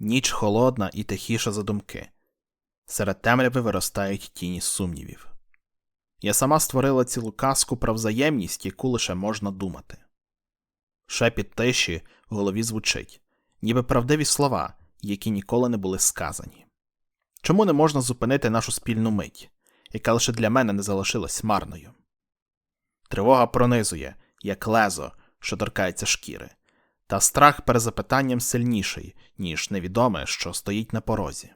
Ніч холодна і тихіша за думки. Серед темряви виростають тіні сумнівів. Я сама створила цілу казку про взаємність, яку лише можна думати. Шепіт тиші в голові звучить, ніби правдиві слова, які ніколи не були сказані. Чому не можна зупинити нашу спільну мить, яка лише для мене не залишилась марною? Тривога пронизує, як лезо, що торкається шкіри, та страх перед запитанням сильніший, ніж невідоме, що стоїть на порозі.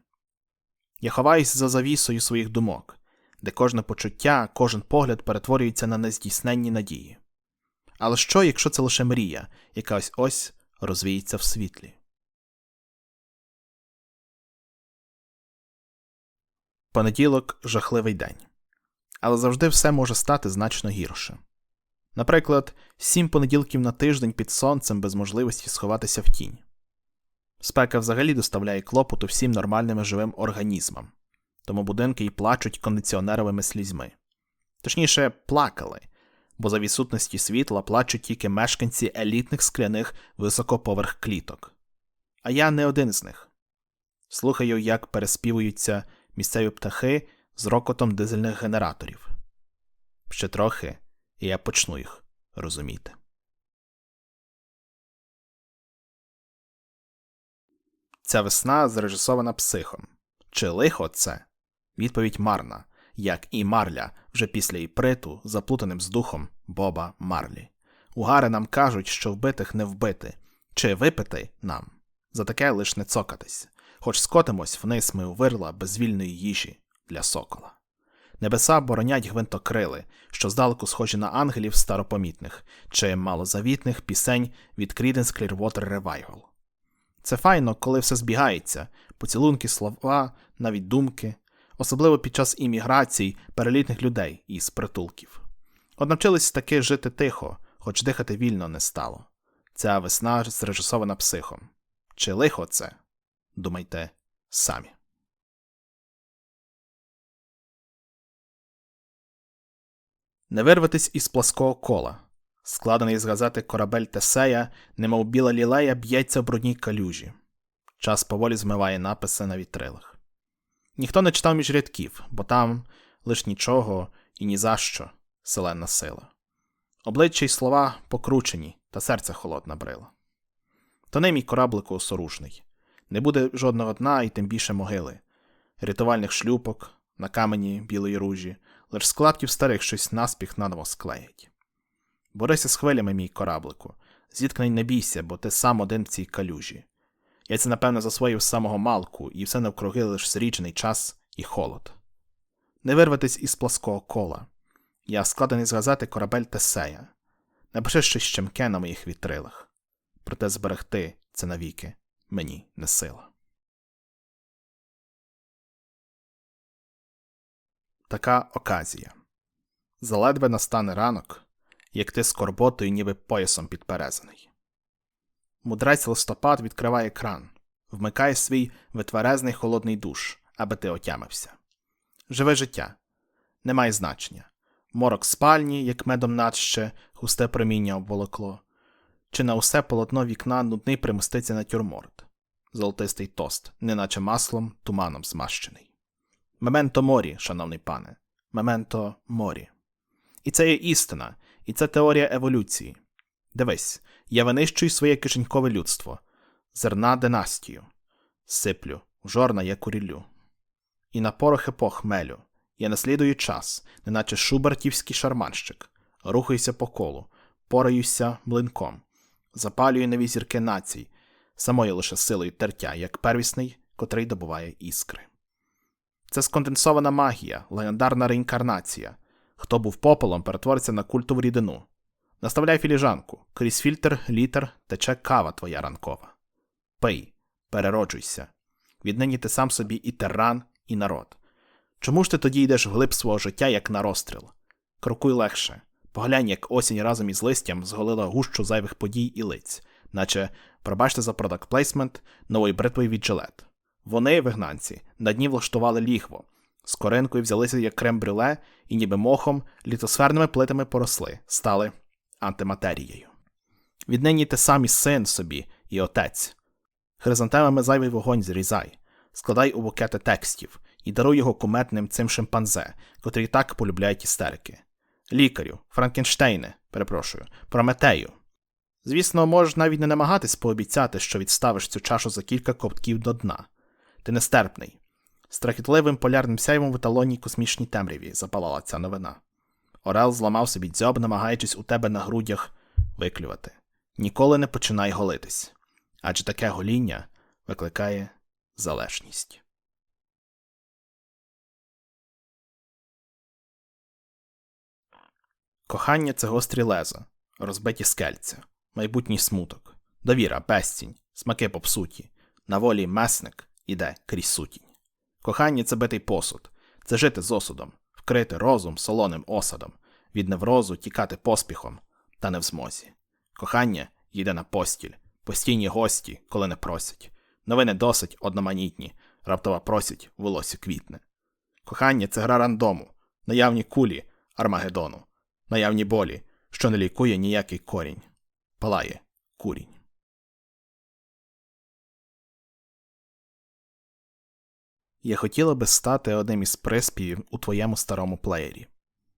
Я ховаюсь за завісою своїх думок, де кожне почуття, кожен погляд перетворюється на нездійсненні надії. Але що, якщо це лише мрія, яка ось ось розвіється в світлі? Понеділок жахливий день. Але завжди все може стати значно гірше. Наприклад, сім понеділків на тиждень під сонцем без можливості сховатися в тінь. Спека взагалі доставляє клопоту всім нормальним живим організмам, тому будинки й плачуть кондиціонеровими слізьми. Точніше, плакали, бо за відсутності світла плачуть тільки мешканці елітних скляних високоповерх кліток. А я не один з них. Слухаю, як переспівуються місцеві птахи з рокотом дизельних генераторів. Ще трохи, і я почну їх розуміти. Ця весна зрежисована психом. Чи лихо це? Відповідь марна, як і Марля вже після іприту, заплутаним з духом Боба Марлі. Угари нам кажуть, що вбитих не вбити, чи випити нам. За таке лиш не цокатись, хоч скотимось вниз ми у вирла безвільної їжі для сокола. Небеса боронять гвинтокрили, що здалеку схожі на ангелів старопомітних чи малозавітних пісень від Creedence Clearwater Revival. Це файно, коли все збігається, поцілунки, слова, навіть думки, особливо під час імміграцій перелітних людей із притулків. От таки жити тихо, хоч дихати вільно не стало. Ця весна зрежисована психом. Чи лихо це? Думайте самі. Не вирватись із плаского кола. Складений з корабель Тесея, немов біла лілея, б'ється в брудній калюжі. Час поволі змиває написи на вітрилах. Ніхто не читав між рядків, бо там лиш нічого і ні за що селена сила. Обличчя й слова покручені, та серце холодна брила. То не мій кораблику осоружний. Не буде жодного дна і тим більше могили, рятувальних шлюпок на камені білої ружі, лиш складків старих щось наспіх наново склеять. Борися з хвилями, мій кораблику, зіткнень не бійся, бо ти сам один в цій калюжі. Я це, напевно, засвоїв з самого малку, і все навкруги лиш зріджений час і холод. Не вирватись із плаского кола. Я складений з корабель Тесея. Напиши щось щемке на моїх вітрилах. Проте зберегти це навіки мені не сила. Така оказія. Заледве настане ранок, як ти скорботою, ніби поясом підперезаний. Мудрець листопад відкриває кран, вмикає свій витверезний холодний душ, аби ти отямився. Живе життя немає значення. Морок спальні, як медом надще, густе проміння обволокло, чи на усе полотно вікна нудний примоститься натюрморт, золотистий тост, неначе маслом, туманом змащений. Мементо морі, шановний пане, мементо морі. І це є істина, і це теорія еволюції. Дивись, я винищую своє кишенькове людство, зерна династію, сиплю, жорна я куріллю. І на порох епох мелю, я наслідую час, неначе шубертівський шарманщик, рухаюся по колу, пораюся млинком, запалюю нові зірки націй, самою лише силою тертя, як первісний, котрий добуває іскри. Це сконденсована магія, легендарна реінкарнація. Хто був попелом, перетвориться на культову рідину. Наставляй філіжанку, крізь фільтр, літер тече кава твоя ранкова. Пий, перероджуйся. Віднині ти сам собі і тиран, і народ. Чому ж ти тоді йдеш вглиб свого життя, як на розстріл? Крокуй легше. Поглянь, як осінь разом із листям зголила гущу зайвих подій і лиць, наче, пробачте за продакт плейсмент нової бритвою від жилет. Вони, вигнанці, на дні влаштували лігво, з коринкою взялися як крем брюле і ніби мохом літосферними плитами поросли, стали антиматерією. Віднині ти сам син собі і отець. Хризантемами зайвий вогонь зрізай, складай у букети текстів і даруй його куметним цим шимпанзе, котрі так полюбляють істерики. Лікарю, Франкенштейне, перепрошую, Прометею. Звісно, можеш навіть не намагатись пообіцяти, що відставиш цю чашу за кілька ковтків до дна. Ти нестерпний. Страхітливим полярним сяйвом в еталонній космічній темряві запалала ця новина. Орел зламав собі дзьоб, намагаючись у тебе на грудях виклювати. Ніколи не починай голитись, адже таке гоління викликає залежність. Кохання це гострі леза, розбиті скельця, майбутній смуток, довіра, безцінь, смаки попсуті, на волі месник іде крізь сутінь. Кохання це битий посуд, це жити з осудом, вкрити розум солоним осадом, від неврозу тікати поспіхом, та не в змозі. Кохання йде на постіль, постійні гості, коли не просять. Новини досить одноманітні, раптово просять волосся квітне. Кохання це гра рандому, наявні кулі Армагеддону, наявні болі, що не лікує ніякий корінь, палає курінь. Я хотіла би стати одним із приспівів у твоєму старому плеєрі,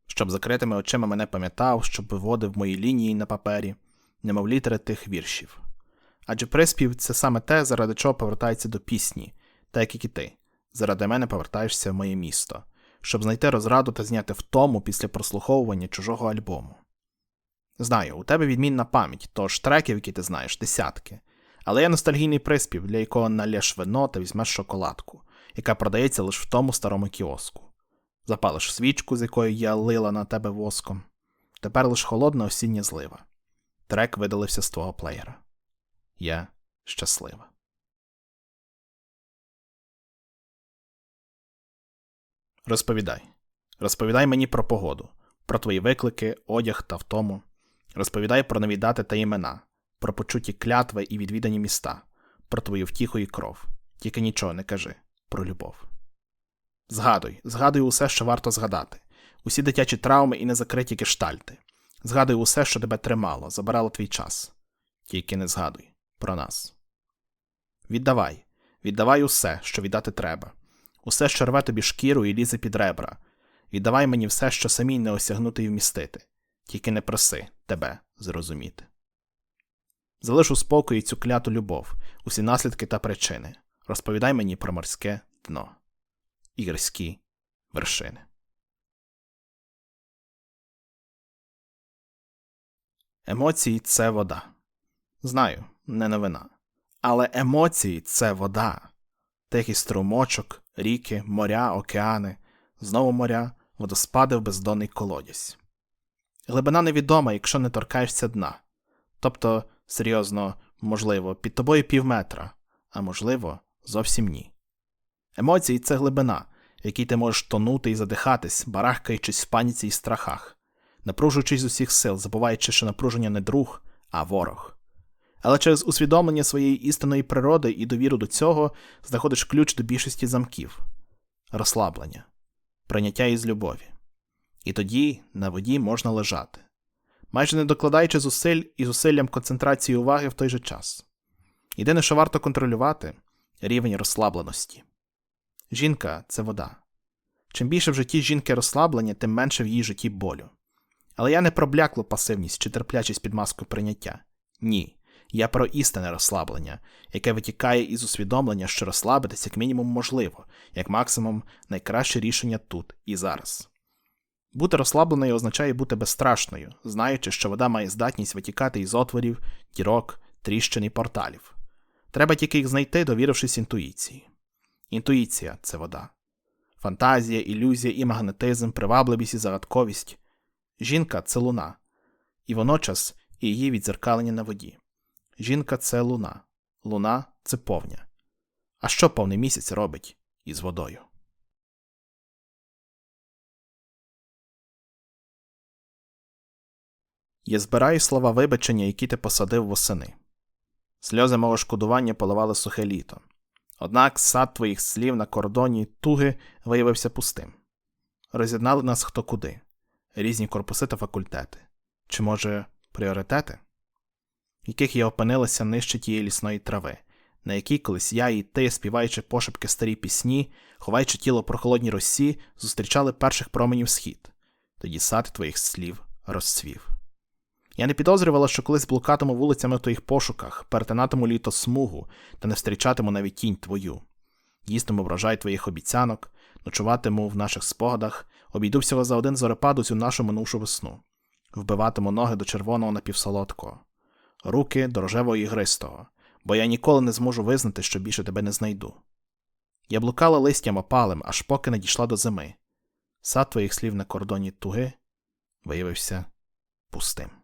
щоб закритими очима мене пам'ятав, щоб виводив мої лінії на папері, немов літери тих віршів. Адже приспів це саме те, заради чого повертається до пісні, так як і ти, заради мене повертаєшся в моє місто, щоб знайти розраду та зняти втому після прослуховування чужого альбому. Знаю, у тебе відмінна пам'ять, тож треків, які ти знаєш, десятки, але є ностальгійний приспів, для якого налєш вино та візьмеш шоколадку, яка продається лише в тому старому кіоску. Запалиш свічку, з якою я лила на тебе воском. Тепер лиш холодна осіння злива. Трек видалився з твого плеєра. Я щаслива. Розповідай. Розповідай мені про погоду, про твої виклики, одяг та втому. Розповідай про нові дати та імена, про почуті клятви і відвідані міста, про твою втіху і кров. Тільки нічого не кажи про любов. Згадуй, згадуй усе, що варто згадати, усі дитячі травми і незакриті гештальти. Згадуй усе, що тебе тримало, забирало твій час. Тільки не згадуй про нас. Віддавай, віддавай усе, що віддати треба, усе, що рве тобі шкіру і лізе під ребра. Віддавай мені все, що самій не осягнути і вмістити, тільки не проси тебе зрозуміти. Залиш у спокої цю кляту любов, усі наслідки та причини. Розповідай мені про морське дно і гірські вершини. Емоції це вода. Знаю, не новина. Але емоції це вода. Тихий струмочок, ріки, моря, океани, знову моря, водоспади в бездонний колодязь. Глибина невідома, якщо не торкаєшся дна. Тобто, серйозно, можливо, під тобою пів метра, а можливо, зовсім ні. Емоції це глибина, в якій ти можеш тонути і задихатись, барахкаючись в паніці і страхах, напружуючись з усіх сил, забуваючи, що напруження не друг, а ворог. Але через усвідомлення своєї істинної природи і довіру до цього знаходиш ключ до більшості замків розслаблення, прийняття із любові. І тоді на воді можна лежати, майже не докладаючи зусиль і зусиллям концентрації уваги в той же час. Єдине, що варто контролювати рівень розслабленості. Жінка це вода. Чим більше в житті жінки розслаблення, тим менше в її житті болю. Але я не про бляклу пасивність чи терплячість під маскою прийняття. Ні. Я про істинне розслаблення, яке витікає із усвідомлення, що розслабитись як мінімум можливо, як максимум найкраще рішення тут і зараз. Бути розслабленою означає бути безстрашною, знаючи, що вода має здатність витікати із отворів, дірок, тріщин і порталів. Треба тільки їх знайти, довірившись інтуїції. Інтуїція це вода. Фантазія, ілюзія і магнетизм, привабливість і загадковість. Жінка це луна, і водночас і її відзеркалення на воді. Жінка це луна, луна це повня. А що повний місяць робить із водою? Я збираю слова вибачення, які ти посадив восени. Сльози мого шкодування поливали сухе літо. Однак сад твоїх слів на кордоні туги виявився пустим. Роз'єднали нас хто куди, різні корпуси та факультети, чи, може, пріоритети, в яких я опинилася нижче тієї лісної трави, на якій колись я і ти, співаючи пошепки старі пісні, ховаючи тіло прохолодній росі, зустрічали перших променів схід. Тоді сад твоїх слів розцвів. Я не підозрювала, що колись блукатиму вулицями в твоїх пошуках, перетинатиму літо смугу та не встрічатиму навіть тінь твою. Їстиму врожай твоїх обіцянок, ночуватиму в наших спогадах, обійду всього за один зорепаду цю нашу минувшу весну, вбиватиму ноги до червоного напівсолодкого, руки до рожевого ігристого, бо я ніколи не зможу визнати, що більше тебе не знайду. Я блукала листям опалим, аж поки не дійшла до зими. Сад твоїх слів на кордоні туги виявився пустим.